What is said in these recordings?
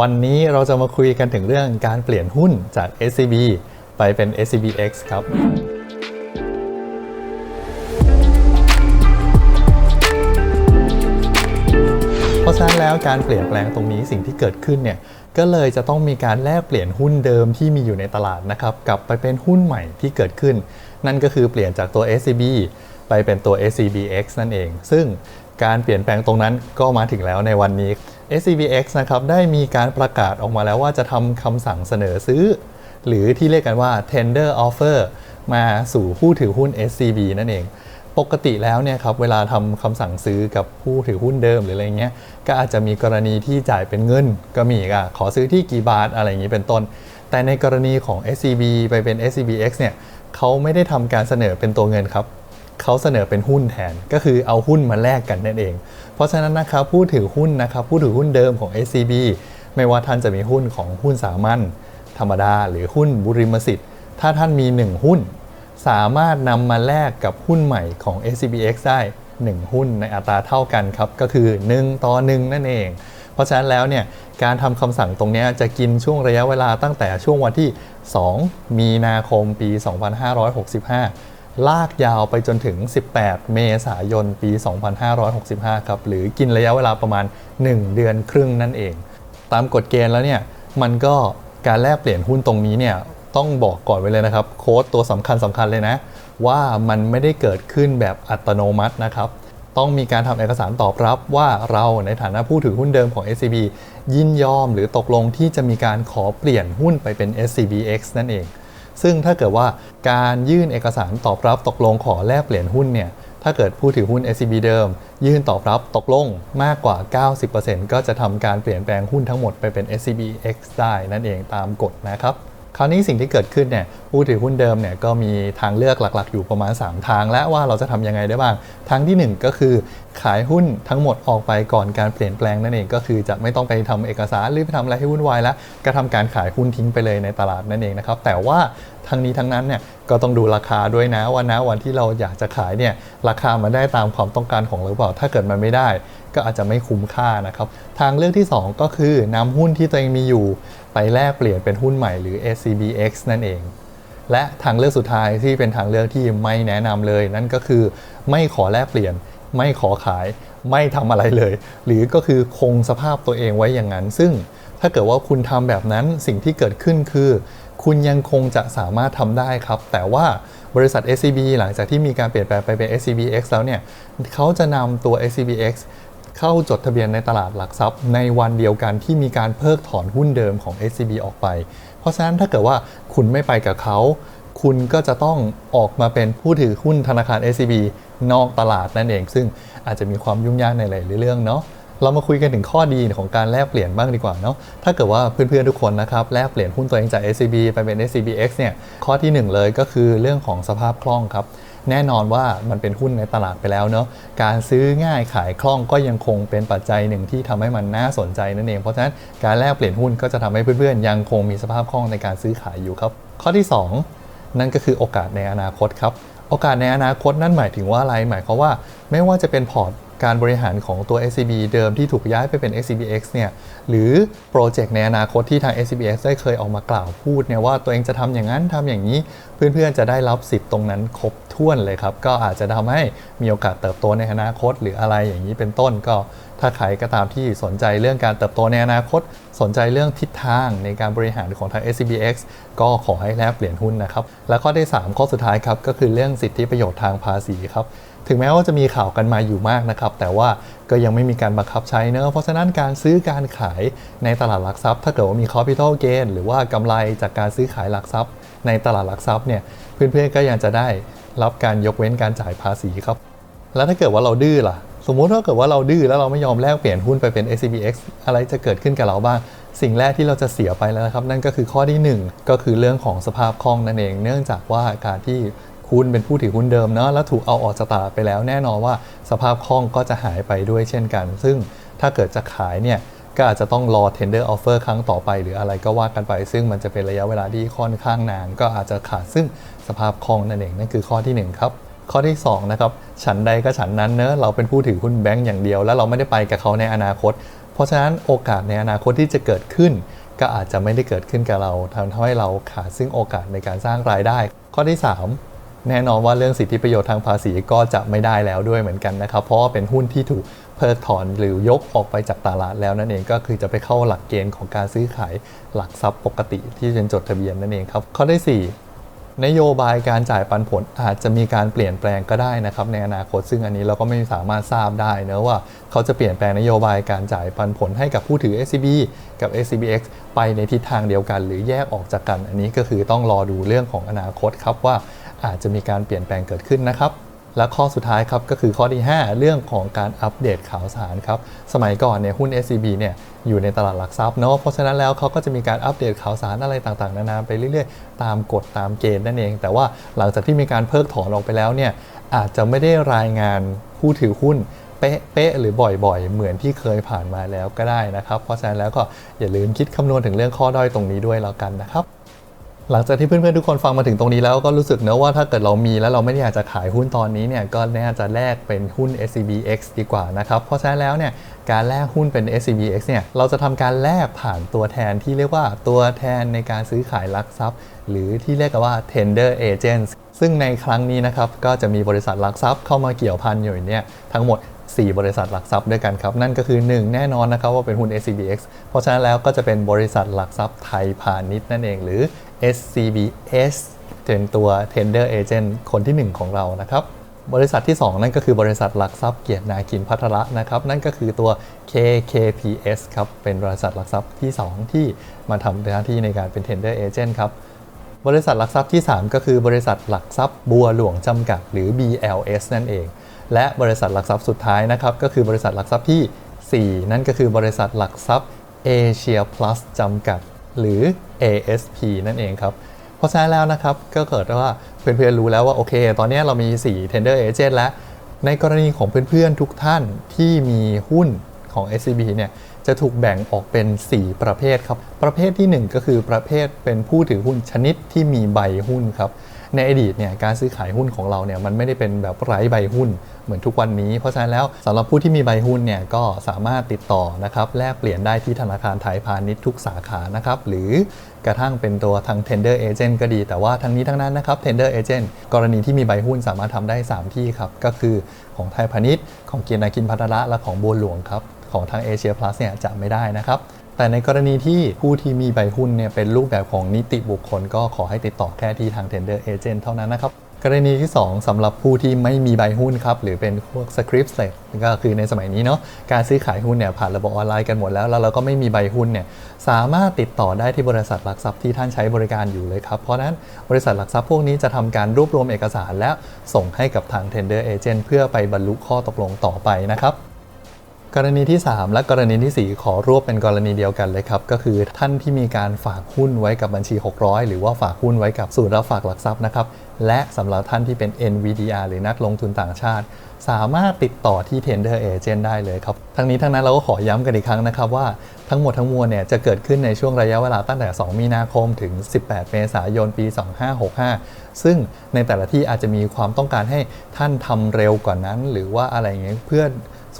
วันนี้เราจะมาคุยกันถึงเรื่องการเปลี่ยนหุ้นจาก SCB ไปเป็น SCBX ครับ เพราะฉะนั้นแล้วการเปลี่ยนแปลงตรงนี้สิ่งที่เกิดขึ้นเนี่ยก็เลยจะต้องมีการแลกเปลี่ยนหุ้นเดิมที่มีอยู่ในตลาดนะครับกลับไปเป็นหุ้นใหม่ที่เกิดขึ้น นั่นก็คือเปลี่ยนจากตัว SCB ไปเป็นตัว SCBX นั่นเอง ซึ่ง การเปลี่ยนแปลงตรงนั้นก็มาถึงแล้วในวันนี้ SCBX นะครับได้มีการประกาศออกมาแล้วว่าจะทำคำสั่งเสนอซื้อ หรือที่เรียกกันว่า tender offer มาสู่ผู้ถือหุ้น SCB นั่นเอง ปกติแล้วเนี่ยครับเวลาทำคำสั่งซื้อกับผู้ถือหุ้นเดิมหรืออะไรเงี้ยก็อาจจะมีกรณีที่จ่ายเป็นเงิน ก็มีอะขอซื้อที่กี่บาทอะไรอย่างนี้เป็นต้น แต่ในกรณีของ SCB ไปเป็น SCBX เนี่ยเขาไม่ได้ทำการเสนอเป็นตัวเงินครับ เขาเสนอเป็นหุ้นแทน ก็คือเอาหุ้นมาแลกกันนั่นเอง เพราะฉะนั้นนะครับผู้ถือหุ้นนะครับผู้ถือหุ้นเดิมของ SCB ไม่ว่าท่านจะมีหุ้นของหุ้นสามัญธรรมดา หรือหุ้นบุริมสิทธิ์ ถ้าท่านมี 1 หุ้น สามารถนำมาแลกกับหุ้นใหม่ของ SCBX ได้ 1 หุ้นในอัตราเท่ากันครับ ก็คือ 1 ต่อ 1 นั่นเอง เพราะฉะนั้นแล้วเนี่ยการทำคำสั่งตรงนี้จะกินช่วงระยะเวลาตั้งแต่ช่วงวันที่ 2 มีนาคมปี 2565 ลากยาวไปจนถึง 18 เมษายน ปี 2565 ครับ หรือกินระยะเวลาประมาณ 1 เดือนครึ่งนั่นเอง ตามกฎเกณฑ์แล้วเนี่ย มันก็การแลกเปลี่ยนหุ้นตรงนี้เนี่ย ต้องบอกก่อนไว้เลยนะครับ โค้ดตัวสำคัญสำคัญเลยนะ ว่ามันไม่ได้เกิดขึ้นแบบอัตโนมัตินะครับ ต้องมีการทำเอกสารตอบรับว่าเราในฐานะผู้ถือหุ้นเดิมของ SCB ยินยอมหรือตกลงที่จะมีการขอเปลี่ยนหุ้นไปเป็น SCBX นั่นเอง ซึ่งถ้าเกิดว่าการยื่นเอกสารตอบรับตกลงขอแลกเปลี่ยนหุ้นเนี่ยถ้าเกิดผู้ถือหุ้น SCB เดิม ยื่นตอบรับตกลงมากกว่า 90%ก็จะทำการเปลี่ยนแปลงหุ้นทั้งหมดไปเป็น SCBX ได้นั่นเองตามกฎนะครับคราวนี้สิ่งที่เกิดขึ้นเนี่ยผู้ถือหุ้นเดิมเนี่ยก็มีทางเลือกหลักๆ อยู่ประมาณ 3 ทาง และว่าเราจะทำยังไงได้บ้าง ทางทีหนึ่1 ก็คือ ขายหุ้นทั้งหมดออกไปก่อนการเปลี่ยนแปลงนั่นเองก็คือจะไม่ต้องไปทำเอกสารหรือไปทำอะไรให้วุ่นวายแล้วก็ทำการขายหุ้นทิ้งไปเลยในตลาดนั่นเองนะครับแต่ว่า ทั้งนี้ทั้งนั้นเนี่ยก็ต้องดูราคาด้วยนะว่านะวันที่เราอยากจะขายเนี่ยราคามันได้ตามความต้องการของเราหรือเปล่า ถ้าเกิดมันไม่ได้ ก็อาจจะไม่คุ้มค่านะครับ ทางเลือกที่ 2 ก็คือนำหุ้นที่ตัวเองมีอยู่ ไปแลกเปลี่ยนเป็นหุ้นใหม่หรือ SCBX นั่นเอง และทางเลือกสุดท้ายที่เป็นทางเลือกที่ไม่แนะนำเลย นั่นก็คือไม่ขอแลกเปลี่ยน ไม่ขอขาย ไม่ทำอะไรเลย หรือก็คือคงสภาพตัวเองไว้อย่างนั้น ซึ่ง ถ้าเกิดว่าคุณทำแบบนั้นสิ่งที่เกิดขึ้นคือ คุณยังคงจะสามารถทำได้ครับ แต่ว่าบริษัท SCB หลังจากที่มีการเปลี่ยนแปลงไปเป็น SCBX แล้วเนี่ยเขาจะนำตัว SCBX เข้าจดทะเบียนในตลาดหลักทรัพย์ ในวันเดียวกันที่มีการเพิกถอนหุ้นเดิมของ SCB ออกไป เพราะฉะนั้นถ้าเกิดว่าคุณไม่ไปกับเขาคุณก็จะต้องออกมาเป็นผู้ถือหุ้นธนาคาร SCB นอกตลาดนั่นเอง ซึ่งอาจจะมีความยุ่งยากในหลายเรื่องเนาะ เรามาคุยกันถึงข้อดีของการแลกเปลี่ยนบ้างดีกว่าเนาะถ้าเกิดว่าเพื่อนๆทุกคนนะครับแลกเปลี่ยนหุ้นตัวเองจาก SCB ไปเป็น SCBX เนี่ยข้อทีหนึ่1 เลยก็คือเรื่องของสภาพคล่องครับแน่นอนว่ามันเป็นหุ้นในตลาดไปแล้วเนาะการซื้อง่ายขายคล่องก็ยังคงเป็นปัจจัยหนึ่งที่ทำให้มันน่าสนใจนั่นเองเพราะฉะนั้นการแลกเปลี่ยนหุ้นก็จะทำให้เพื่อนๆ ยังคงมีสภาพคล่องในการซื้อขายอยู่ครับ ข้อที่ 2 นั่นก็คือโอกาสในอนาคตครับโอกาสในอนาคตนั่นหมายถึงว่าอะไรหมายความว่าไม่ว่าจะเป็นพอร์ต การบริหารของตัว SCB เดิมที่ถูกย้ายไปเป็น SCBX เนี่ยหรือโปรเจกต์ในอนาคตที่ทาง SCBX ได้เคยออกมากล่าวพูดเนี่ยว่าตัวเองจะทำอย่างนั้นทำอย่างนี้ เพื่อนๆจะได้รับสิทธิ์ตรงนั้นครบถ้วนเลยครับ ก็อาจจะทำให้มีโอกาสเติบโตในอนาคต หรืออะไรอย่างนี้เป็นต้นก็ถ้าใครก็ตามที่สนใจเรื่องการเติบโตในอนาคต สนใจเรื่องทิศทางในการบริหารของทาง SCBX ก็ขอให้แลกเปลี่ยนหุ้นนะครับ และข้อที่ 3 ข้อสุดท้ายครับก็คือเรื่องสิทธิประโยชน์ทางภาษีครับ ถึงแม้ว่าจะมีข่าวกันมาอยู่มากนะครับ แต่ว่าก็ยังไม่มีการบังคับใช้เนอะเพราะฉะนั้นการซื้อการขายในตลาดหลักทรัพย์ ถ้าเกิดว่ามี capital gain หรือว่ากำไรจากการซื้อขายหลักทรัพย์ ในตลาดหลักทรัพย์เนี่ยเพื่อนๆก็ยังจะได้รับการยกเว้นการจ่ายภาษีครับ แล้วถ้าเกิดว่าเราดื้อล่ะ สมมุติถ้าเกิดว่าเราดื้อแล้วเราไม่ยอมแลกเปลี่ยนหุ้นไปเป็น SCBX อะไรจะเกิดขึ้นกับเราบ้าง สิ่งแรกที่เราจะเสียไปแล้วนะครับ นั่นก็คือข้อที่ 1 ก็คือเรื่องของสภาพคล่องนั่นเอง เนื่องจากว่าการที่ คุณเป็นผู้ถือหุ้นเดิมเนาะแล้วถูกเอาออกจากตลาดไปแล้ว แน่นอนว่าสภาพคล่องก็จะหายไปด้วยเช่นกัน ซึ่งถ้าเกิดจะขายเนี่ยก็อาจจะต้องรอ tender offer ครั้งต่อไป หรืออะไรก็ว่ากันไป ซึ่งมันจะเป็นระยะเวลาที่ค่อนข้างนาน ก็อาจจะขาดซึ่งสภาพคล่องนั่นเองนั่นคือข้อที่ 1 ครับข้อที่2นะครับฉันใดก็ฉันนั้นเนอะเราเป็นผู้ถือหุ้นแบงก์อย่างเดียว แล้วเราไม่ได้ไปกับเขาในอนาคต เพราะราะฉะนั้นโอกาสในอนาคตที่จะเกิดขึ้น ก็อาจจะไม่ได้เกิดขึ้นกับเราทำให้เราขาดซึ่งโอกาสในการสร้างรายได้ ข้อที่ 3 แน่นอนว่าเรื่องสิทธิประโยชน์ทางภาษีก็จะไม่ได้แล้วด้วยเหมือนกันนะครับ เพราะว่าเป็นหุ้นที่ถูกเพิกถอนหรือยกออกไปจากตลาดแล้วนั่นเองก็คือจะไปเข้าหลักเกณฑ์ของการซื้อขายหลักทรัพย์ปกติที่เป็นจดทะเบียนนั่นเองครับข้อที่ 4นโยบายการจ่ายปันผลอาจจะมีการเปลี่ยนแปลงก็ได้นะครับในอนาคตซึ่งอันนี้เราก็ไม่สามารถทราบได้นะว่าเขาจะเปลี่ยนแปลงนโยบายการจ่ายปันผลให้กับผู้ถือ SCB กับ SCBX ไปในทิศทางเดียวกัน หรือแยกออกจากกัน อันนี้ก็คือต้องรอดูเรื่องของอนาคตครับว่า อาจจะมีการเปลี่ยนแปลงเกิดขึ้นนะครับ และข้อสุดท้ายครับก็คือข้อที่ 5 เรื่องของการอัปเดตข่าวสารครับสมัยก่อนเนี่ยหุ้น SCB เนี่ยอยู่ในตลาดหลักทรัพย์เนาะเพราะฉะนั้นแล้วเขาก็จะมีการอัปเดตข่าวสารอะไรต่างๆ นานาไปเรื่อยๆ ตามกฎตามเกณฑ์นั่นเอง แต่ว่าหลังจากที่มีการเพิกถอนออกไปแล้วเนี่ยอาจจะไม่ได้รายงานผู้ถือหุ้นเป๊ะๆหรือบ่อยๆ เหมือนที่เคยผ่านมาแล้วก็ได้นะครับ เพราะฉะนั้นแล้วก็อย่าลืมคิดคำนวณถึงเรื่องข้อด้อยตรงนี้ด้วยแล้วกันนะครับ หลังจากที่เพื่อนๆทุกคนฟังมาถึงตรงนี้แล้วก็รู้สึกนะว่าถ้าเกิดเรามีแล้วเราไม่ได้อยากจะขายหุ้นตอนนี้เนี่ยก็น่าจะแลกเป็นหุ้น SCBX ดีกว่านะครับ เพราะฉะนั้นแล้วเนี่ยการแลกหุ้นเป็น SCBX เนี่ยเราจะทำการแลกผ่านตัวแทนที่เรียกว่าตัวแทนในการซื้อขายลักทรัพย์ หรือที่เรียกกันว่า tender agents ซึ่งในครั้งนี้นะครับก็จะมีบริษัทลักทรัพย์เข้ามาเกี่ยวพันอยู่เนี่ยทั้งหมด4 บริษัทหลักทรัพย์ด้วยกันครับ นั่นก็คือ 1 แน่นอนนะครับว่าเป็นหุ้น SCBX เพราะฉะนั้นแล้วก็จะเป็นบริษัทหลักทรัพย์ไทยพาณิชย์นั่นเอง หรือ SCBS เป็นตัว tender agent คนที่ 1 ของเรานะครับบริษัทที่ 2 นั่นก็คือบริษัทหลักทรัพย์เกียรตินาคินพัทระนะครับ นั่นก็คือตัว KKPS ครับ เป็นบริษัทหลักทรัพย์ที่ 2 ที่มาทำหน้าที่ในการเป็น tender agent ครับ บริษัทหลักทรัพย์ที่ 3 ก็คือบริษัทหลักทรัพย์บัวหลวงจำกัด หรือ BLS นั่นเอง และบริษัทหลักทรัพย์สุดท้ายนะครับ ก็คือบริษัทหลักทรัพย์ที่ 4 นั่นก็คือบริษัทหลักทรัพย์ Asia Plus จำกัด หรือ ASP นั่นเองครับ เพราะฉะนั้นแล้วนะครับ ก็เกิดว่าเพื่อนๆรู้แล้วว่าโอเค ตอนนี้เรามี 4 tender agent แล้ว ในกรณีของเพื่อนๆทุกท่านที่มีหุ้นของ SCB เนี่ยจะถูกแบ่งออกเป็น 4 ประเภทครับ ประเภทที่ 1 ก็คือประเภทเป็นผู้ถือหุ้นชนิดที่มีใบหุ้นครับ ในอดีตเนี่ยการซื้อขายหุ้นของเราเนี่ยมันไม่ได้เป็นแบบไร้ใบหุ้นเหมือนทุกวันนี้ เพราะฉะนั้นแล้วสำหรับผู้ที่มีใบหุ้นเนี่ยก็สามารถติดต่อนะครับแลกเปลี่ยนได้ที่ธนาคารไทยพาณิชย์ทุกสาขานะครับหรือกระทั่งเป็นตัวทาง tender agent ก็ดี แต่ว่าทั้งนี้ทั้งนั้นนะครับ tender agent กรณีที่มีใบหุ้นสามารถทำได้ 3 ที่ครับ ก็คือของไทยพาณิชย์ของเกียรตินาคินพัฒระและของบัวหลวงครับของทางเอเชียพลัสเนี่ยจะไม่ได้นะครับ แต่ในกรณีที่ผู้ที่มีใบหุ้นเนี่ยเป็นรูปแบบของนิติบุคคล ก็ขอให้ติดต่อแค่ที่ทาง tender agent เท่านั้นนะครับกรณีที่ 2สำหรับผู้ที่ไม่มีใบหุ้นครับ หรือเป็นพวก script slip ก็คือในสมัยนี้เนาะการซื้อขายหุ้นเนี่ยผ่านระบบออนไลน์กันหมดแล้ว แล้วเราก็ไม่มีใบหุ้นเนี่ยสามารถติดต่อได้ที่บริษัทหลักทรัพย์ที่ท่านใช้บริการอยู่เลยครับ เพราะฉะนั้นบริษัทหลักทรัพย์พวกนี้จะทำการรวบรวมเอกสาร และส่งให้กับทาง tender agent เพื่อไปบรรลุข้อตกลงต่อไปนะครับ กรณีที่ 3 และกรณีที่ 4 ขอรวบเป็นกรณีเดียวกันเลยครับ ก็คือท่านที่มีการฝากหุ้นไว้กับบัญชี 600 หรือว่าฝากหุ้นไว้กับศูนย์รับฝากหลักทรัพย์นะครับ และสำหรับท่านที่เป็น NVDR หรือนักลงทุนต่างชาติ สามารถติดต่อที่ Tender Agent ได้เลยครับ ทั้งนี้ทั้งนั้นเราก็ขอย้ำกันอีกครั้งนะครับว่าทั้งหมดทั้งมวลเนี่ยจะเกิดขึ้นในช่วงระยะเวลาตั้งแต่ 2 มีนาคมถึง 18 เมษายน ปี 2565 ซึ่งในแต่ละที่อาจจะมีความต้องการให้ท่านทำเร็วกว่านั้น หรือว่าอะไรอย่างเงี้ยเพื่อ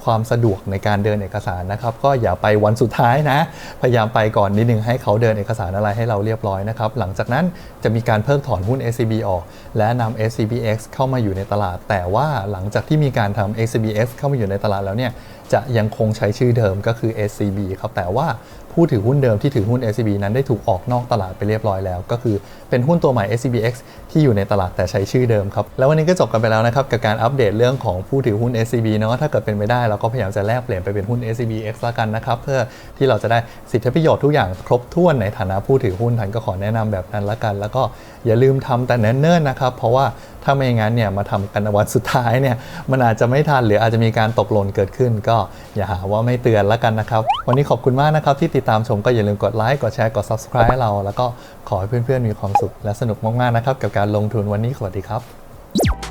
ความสะดวกในการเดินเอกสารนะครับ ก็อย่าไปวันสุดท้ายนะ พยายามไปก่อนนิดนึงให้เขาเดินเอกสารอะไรให้เราเรียบร้อยนะครับ หลังจากนั้นจะมีการเพิกถอนหุ้น SCB ออก และนำ SCBX เข้ามาอยู่ในตลาด แต่ว่าหลังจากที่มีการทำ SCBX เข้ามาอยู่ในตลาดแล้วเนี่ย จะยังคงใช้ชื่อเดิมก็คือ SCB ครับ แต่ว่าผู้ถือหุ้นเดิมที่ถือหุ้น SCB นั้นได้ถูกออกนอกตลาดไปเรียบร้อยแล้ว ก็คือเป็นหุ้นตัวใหม่ SCBX ที่อยู่ในตลาดแต่ใช้ชื่อเดิมครับ แล้ววันนี้ก็จบกันไปแล้วนะครับ กับการอัปเดตเรื่องของผู้ถือหุ้น SCB เนาะถ้าเกิดเป็นไปได้เราก็พยายามจะแลกเปลี่ยนไปเป็นหุ้น SCBX ละกันนะครับเพื่อที่เราจะได้สิทธิประโยชน์ทุกอย่างครบถ้วนในฐานะผู้ถือหุ้นทันก็ขอแนะนำแบบนั้นละกัน แล้วก็อย่าลืมทำแต่เนิ่นๆนะครับเพราะว่าถ้าไม่งั้นเนี่ยมาทำกันวันสุดท้ายเนี่ยมันอาจจะไม่ทันหรืออาจจะมีการตกหล่นเกิดขึ้นก็อย่าหาว่าไม่เตือนละกันนะครับ วันนี้ขอบคุณมากนะครับที่ติดตามชมก็อย่าลืมกดไลค์กดแชร์กด subscribe ให้เรา แล้วก็ขอให้เพื่อนๆมีความสุขและสนุกมากๆนะครับกับการลงทุนวันนี้สวัสดีครับ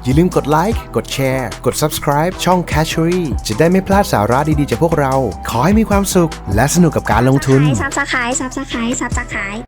อย่าลืมกดไลค์กดแชร์กด subscribe ช่อง Catchery จะได้ไม่พลาดสาระดีๆจากพวกเรา ขอให้มีความสุข และสนุกกับการลงทุน ซับสไครต์ซับสไครต์ซับสไครต์